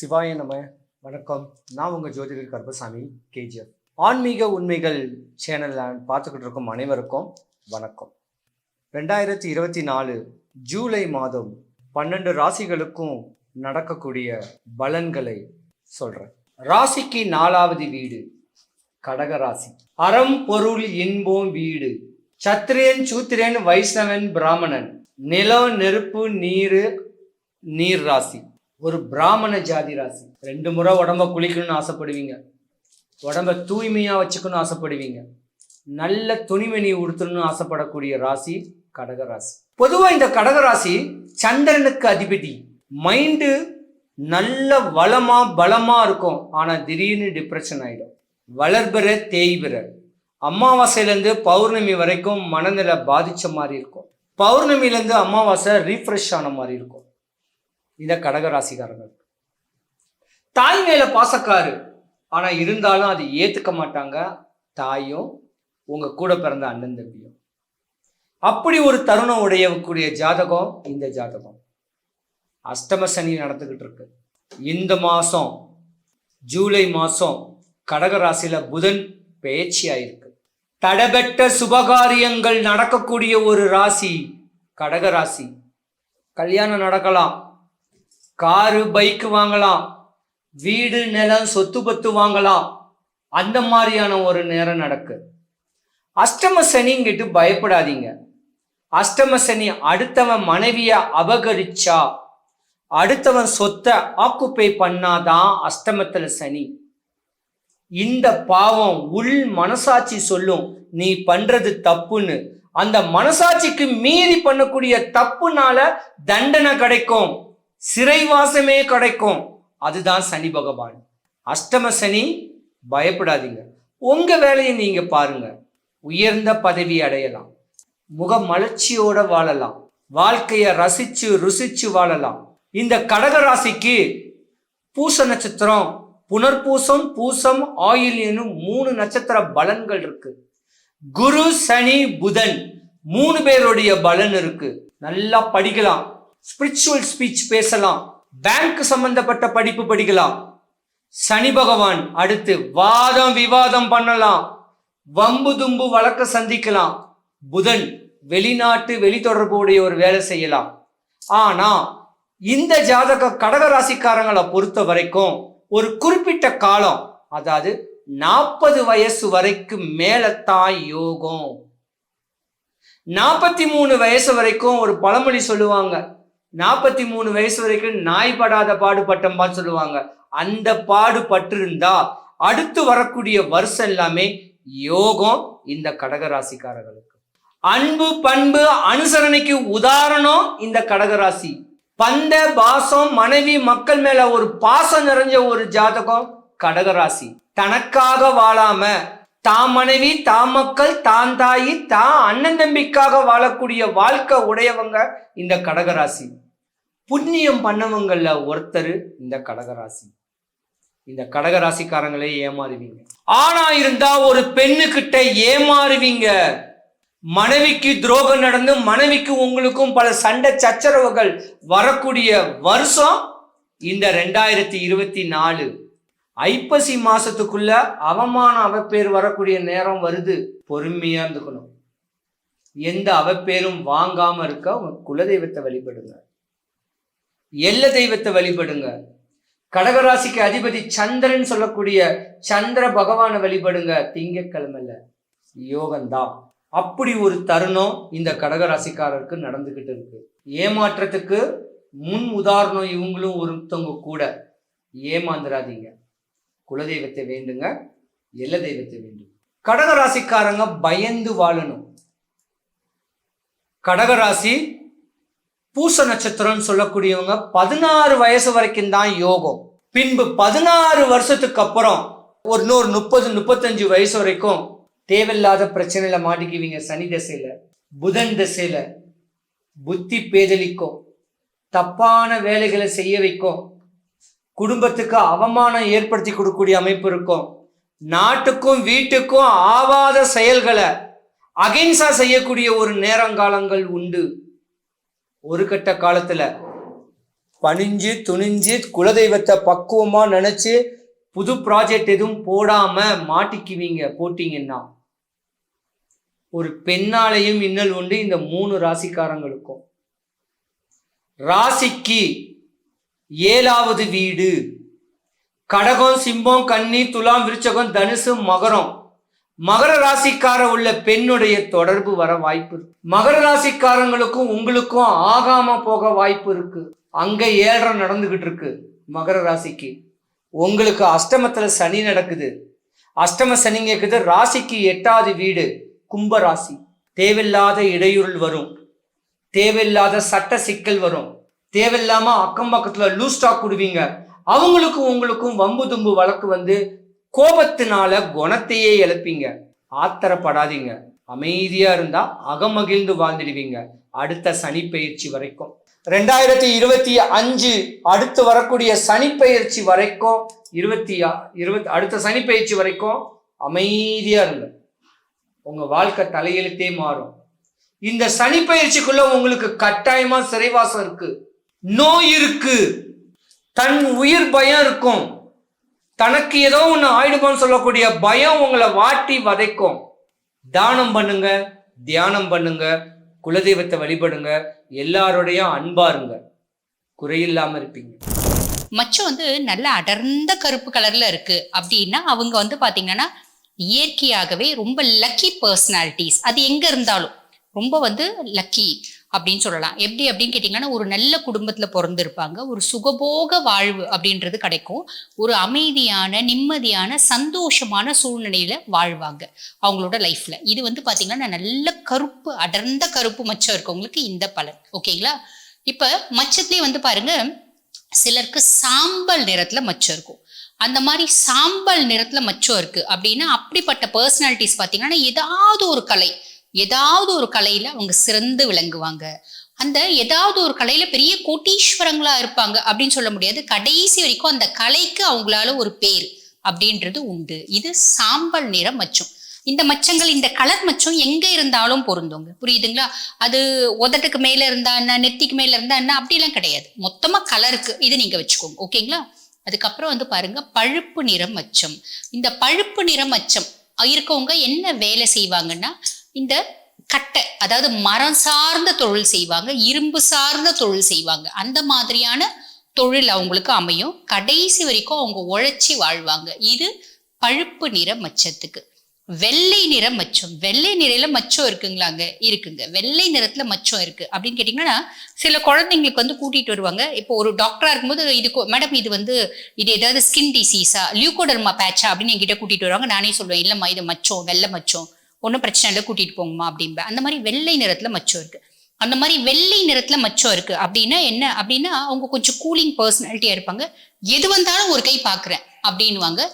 சிவாய நம. வணக்கம். நான் உங்கள் ஜோதிடர் கருப்பசாமி கேஜிஎஃப். ஆன்மீக உண்மைகள் சேனலில் பார்த்துக்கிட்டு இருக்கும் அனைவருக்கும் வணக்கம். ரெண்டாயிரத்தி இருபத்தி நாலு ஜூலை மாதம் பன்னெண்டு ராசிகளுக்கும் நடக்கக்கூடிய பலன்களை சொல்கிறேன் ராசிக்கு நாலாவது வீடு கடக ராசி. அறம் பொருள் இன்பம் வீடு. சத்திரியன் சூத்திரன் வைஷ்ணவன் பிராமணன். நிலம் நெருப்பு நீர் நீர் ராசி. ஒரு பிராமண ஜாதி ராசி. ரெண்டு முறை உடம்ப குளிக்கணும்னு ஆசைப்படுவீங்க. உடம்ப தூய்மையாக வச்சுக்கணும்னு ஆசைப்படுவீங்க. நல்ல துணிமணி உடுத்தணும்னு ஆசைப்படக்கூடிய ராசி கடகராசி பொதுவாக இந்த கடகராசி சந்திரனுக்கு அதிபதி. மைண்டு நல்ல வளமாக பலமாக இருக்கும். ஆனால் திடீர்னு டிப்ரெஷன் ஆகிடும் வளர்பிற தேய்பிற. அமாவாசையிலேருந்து பௌர்ணமி வரைக்கும் மனநிலை பாதித்த மாதிரி இருக்கும். பௌர்ணமிலேருந்து அமாவாசை ரீஃப்ரெஷ் ஆன மாதிரி இருக்கும். இந்த கடக ராசிக்காரங்கள் தாய் மேல பாசக்காரு. ஆனா இருந்தாலும் அது ஏத்துக்க மாட்டாங்க. தாயும் உங்க கூட பிறந்த அண்ணன் தம்பியும். அப்படி ஒரு தருணம் உடையக்கூடிய ஜாதகம் இந்த ஜாதகம். அஷ்டம சனி நடந்துகிட்டு இருக்கு. இந்த மாசம் ஜூலை மாசம் கடகராசியில புதன் பேச்சு ஆயிருக்கு. தடைபெற்ற சுபகாரியங்கள் நடக்கக்கூடிய ஒரு ராசி கடக ராசி கல்யாணம் நடக்கலாம். காரு பைக் வாங்கலாம். வீடு நிலம் சொத்து பத்து வாங்கலாம். அந்த மாதிரியான ஒரு நேரம் நடக்கு. அஷ்டம சனிங்கிட்டு பயப்படாதீங்க. அஷ்டம சனி அடுத்தவன் மனைவிய அபகரிச்சா அடுத்தவன் சொத்தை ஆக்குப்பை பண்ணாதான் அஷ்டமத்துல சனி. இந்த பாவம் உள் மனசாட்சி சொல்லும் நீ பண்றது தப்புன்னு. அந்த மனசாட்சிக்கு மீறி பண்ணக்கூடிய தப்புனால தண்டனை கிடைக்கும். சிறைவாசமே கிடைக்கும். அதுதான் சனி பகவான். அஷ்டம சனி பயப்படாதீங்க. உங்க வேலையை நீங்க பாருங்க. உயர்ந்த பதவி அடையலாம். முக மலர்ச்சியோட வாழலாம். வாழ்க்கையை ரசிச்சு ருசிச்சு வாழலாம். இந்த கடக ராசிக்கு பூச நட்சத்திரம் புனர்பூசம் பூசம் ஆயில் எனும் மூணு நட்சத்திர பலன்கள் இருக்கு. குரு சனி புதன் மூணு பேருடைய பலன் இருக்கு. நல்லா படிக்கலாம். ஸ்பிரிச்சுவல் ஸ்பீச் பேசலாம். பேங்க் சம்பந்தப்பட்ட படிப்பு படிக்கலாம். சனி பகவான் அடுத்து வாதம் விவாதம் பண்ணலாம். வம்பு தும்பு வழக்க சந்திக்கலாம். புதன் வெளிநாட்டு வெளித்தொடர்பு உடைய ஒரு வேலை செய்யலாம். ஆனா இந்த ஜாதக கடக ராசிக்காரங்களை பொறுத்த வரைக்கும் ஒரு குறிப்பிட்ட காலம் அதாவது நாற்பது வயசு வரைக்கும் மேலத்தான் யோகம். நாற்பத்தி மூணு வயசு வரைக்கும் ஒரு பழமொழி சொல்லுவாங்க. நாற்பத்தி மூணு வயசு வரைக்கும் நாய் படாத பாடுபட்டம்பான்னு சொல்லுவாங்க. அந்த பாடுபட்டு இருந்தா அடுத்து வரக்கூடிய வருஷம் எல்லாமே யோகம் இந்த கடகராசிக்காரர்களுக்கு. அன்பு பண்பு அனுசரணைக்கு உதாரணம் இந்த கடகராசி. பந்த பாசம் மனைவி மக்கள் மேல ஒரு பாசம் நிறைஞ்ச ஒரு ஜாதகம் கடகராசி. தனக்காக வாழாம தான் மனைவி தாம் மக்கள் தான் தாயி தான் அண்ணன் தம்பிக்காக வாழக்கூடிய வாழ்க்கை உடையவங்க இந்த கடகராசி. புண்ணியம் பண்ணவங்கள்ல ஒருத்தர் இந்த கடகராசி. இந்த கடகராசிக்காரங்களே ஏமாறுவீங்க. ஆனா இருந்தா ஒரு பெண்ணுக்கிட்ட ஏமாறுவீங்க. மனைவிக்கு துரோகம் நடந்து மனைவிக்கு உங்களுக்கும் பல சண்டை சச்சரவுகள் வரக்கூடிய வருஷம் இந்த ரெண்டாயிரத்தி இருபத்தி நாலு. ஐப்பசி மாசத்துக்குள்ள அவமான அவப்பேர் வரக்கூடிய நேரம் வருது. பொறுமையா இருந்துக்கணும். எந்த அவப்பேரும் வாங்காம இருக்க உங்க குலதெய்வத்தை வழிபடுங்க. எல்ல தெய்வத்தை வழிபடுங்க. கடகராசிக்கு அதிபதி சந்திரன் சொல்லக்கூடிய சந்திர பகவானை வழிபடுங்க. திங்கக்கிழமைல யோகம்தான். அப்படி ஒரு தருணம் இந்த கடகராசிக்காரருக்கு நடந்துகிட்டு இருக்கு. ஏமாற்றத்துக்கு முன் உதாரணம் இவங்களும் ஒருத்தவங்க கூட. ஏமாந்துடாதீங்க குலதெய்வத்தை வேண்டுங்க எல்ல தெய்வத்தை வேண்டும். கடகராசிக்காரங்க பயந்து வாழணும். கடகராசி பூச நட்சத்திரம்னு சொல்லக்கூடியவங்க பதினாறு வயசு வரைக்கும் தான் யோகம். பின்பு பதினாறு வருஷத்துக்கு அப்புறம் ஒரு நூறு முப்பது முப்பத்தஞ்சு வயசு வரைக்கும் தேவையில்லாத பிரச்சனையில மாட்டிக்குவீங்க. சனி தசையில புதன் தசையில புத்தி பேதலிக்கும் தப்பான வேலைகளை செய்ய வைக்கும். குடும்பத்துக்கு அவமானம் ஏற்படுத்தி கொடுக்கக்கூடிய அமைப்பு இருக்கும். நாட்டுக்கும் வீட்டுக்கும் ஆவாத செயல்களை அகிம்சா செய்யக்கூடிய ஒரு நேரங்காலங்கள் உண்டு. ஒரு கட்ட காலத்துல பணிஞ்சு துணிஞ்சு குலதெய்வத்தை பக்குவமா நினைச்சு புது ப்ராஜெக்ட் எதுவும் போடாம மாட்டிக்குவீங்க போட்டீங்கன்னா. ஒரு பெண்ணாலையும் இன்னல் உண்டு இந்த மூணு ராசிக்காரங்களுக்கும். ராசிக்கு ஏழாவது வீடு. கடகம் சிம்பம் கன்னி துலாம் விருச்சகம் தனுசு மகரம். மகர ராசிக்கார உள்ள பெண்ணுடைய தொடர்பு வர வாய்ப்பு இருக்கு. மகர ராசிக்காரங்களுக்கும் உங்களுக்கும் ஆகாம போக வாய்ப்பு இருக்கு. அங்க ஏழரை நடந்துகிட்டு இருக்கு மகர ராசிக்கு. உங்களுக்கு அஷ்டமத்துல சனி நடக்குது. அஷ்டம சனி கேக்குது ராசிக்கு எட்டாவது வீடு கும்ப ராசி தேவையில்லாத இடையூறல் வரும். தேவையில்லாத சட்ட சிக்கல் வரும். தேவையில்லாம அக்கம் பக்கத்துல லூஸ் ஸ்டாக் கொடுவீங்க. அவங்களுக்கும் உங்களுக்கும் வம்பு தும்பு வழக்கு வந்து கோபத்தினால குணத்தையே இழப்பீங்க. ஆத்திரப்படாதீங்க. அமைதியா இருந்தா அகமகிழ்ந்து வாழ்ந்துடுவீங்க. அடுத்த சனி பயிற்சி வரைக்கும். ரெண்டாயிரத்தி இருபத்தி அஞ்சு அடுத்து வரக்கூடிய சனி பயிற்சி வரைக்கும் இருபத்தி இருபத்தி அடுத்த சனி பயிற்சி வரைக்கும் அமைதியா இருங்க. உங்க வாழ்க்கை தலையெழுத்தே மாறும். இந்த சனி பயிற்சிக்குள்ள உங்களுக்கு கட்டாயமா சிறைவாசம் இருக்கு. நோய் இருக்கு. தன் உயிர் பயம் இருக்கும். தனக்கு ஏதோ ஒன்று ஆயிடுமான்னு சொல்லக்கூடிய பயம் உங்களை வாட்டி வதைக்கும். தானம் பண்ணுங்க தியானம் பண்ணுங்க குலதெய்வத்தை வழிபடுங்க எல்லாரோடையும் அன்பா இருங்க. குறையில்லாம இருப்பீங்க. மச்சம் வந்து நல்ல அடர்ந்த கருப்பு கலர்ல இருக்கு. அப்படின்னா அவங்க வந்து பாத்தீங்கன்னா இயற்கையாகவே ரொம்ப லக்கி பர்சனாலிட்டிஸ் அது எங்க இருந்தாலும் ரொம்ப வந்து லக்கி அப்படின்னு சொல்லலாம். எப்படி அப்படின்னு கேட்டிங்கன்னா ஒரு நல்ல குடும்பத்தில் பிறந்திருப்பாங்க. ஒரு சுகபோக வாழ்வு அப்படின்றது கிடைக்கும். ஒரு அமைதியான நிம்மதியான சந்தோஷமான சூழ்நிலையில் வாழ்வாங்க அவங்களோட லைஃப்பில் இது வந்து பார்த்திங்கன்னா நல்ல கருப்பு அடர்ந்த கருப்பு மச்சம் இருக்கவங்களுக்கு இந்த பலன். ஓகேங்களா இப்போ மச்சத்துலேயே வந்து பாருங்க சிலருக்கு சாம்பல் நிறத்தில் மச்சம் இருக்கும். அந்த மாதிரி சாம்பல் நிறத்தில் மச்சம் இருக்குது அப்படின்னா அப்படிப்பட்ட பர்சனாலிட்டிஸ் பார்த்தீங்கன்னா ஏதாவது ஒரு கலை ஏதாவது ஒரு கலையில அவங்க சிறந்து விளங்குவாங்க. அந்த ஏதாவது ஒரு கலையில பெரிய கோட்டீஸ்வரங்களா இருப்பாங்க அப்படின்னு சொல்ல முடியாது. கடைசி வரைக்கும் அந்த கலைக்கு அவங்களால ஒரு பேர் அப்படின்றது உண்டு. இது சாம்பல் நிற மச்சம். இந்த மச்சங்கள் இந்த கலர் மச்சம் எங்க இருந்தாலும் பொருந்தோங்க. புரியுதுங்களா? அது உதட்டுக்கு மேல இருந்தா என்ன நெத்திக்கு மேல இருந்தா என்ன அப்படிலாம் கிடையாது. மொத்தமா கலருக்கு இது நீங்க வச்சுக்கோங்க. ஓகேங்களா? அதுக்கப்புறம் வந்து பாருங்க பழுப்பு நிறம் மச்சம். இந்த பழுப்பு நிறம் மச்சம் இருக்கவங்க என்ன வேலை செய்வாங்கன்னா இந்த கட்டை அதாவது மரம் சார்ந்த தொழில் செய்வாங்க இரும்பு சார்ந்த தொழில் செய்வாங்க. அந்த மாதிரியான தொழில் அவங்களுக்கு அமையும். கடைசி வரைக்கும் அவங்க உழைச்சி வாழ்வாங்க. இது பழுப்பு நிற மச்சத்துக்கு. வெள்ளை நிற மச்சம். வெள்ளை நிறையில மச்சம் இருக்குங்களாங்க இருக்குங்க. வெள்ளை நிறத்துல மச்சம் இருக்கு. அப்படின்னு கேட்டீங்கன்னா சில குழந்தைங்களுக்கு வந்து கூட்டிட்டு வருவாங்க. இப்போ ஒரு டாக்டரா இருக்கும்போது இது மேடம் இது வந்து இது ஏதாவது ஸ்கின் டிசீஸா லியூகோடர்மா பேட்சா அப்படின்னு என்கிட்ட கூட்டிட்டு வருவாங்க. நானே சொல்லுவேன் இல்லம்மா இது மச்சம். வெள்ளை மச்சம். ஒன்றும் பிரச்சனை இல்லை. கூட்டிட்டு போங்கம்மா. அப்படிம்பேன். அந்த மாதிரி வெள்ளை நிறத்துல மச்சம் இருக்கு. அந்த மாதிரி வெள்ளை நிறத்துல மச்சம் இருக்கு. அப்படின்னா என்ன? அப்படின்னா அவங்க கொஞ்சம் கூலிங் பர்சனாலிட்டியா இருப்பாங்க. எது வந்தாலும் ஒரு கை பார்க்குறேன். அப்படின்னுவாங்க.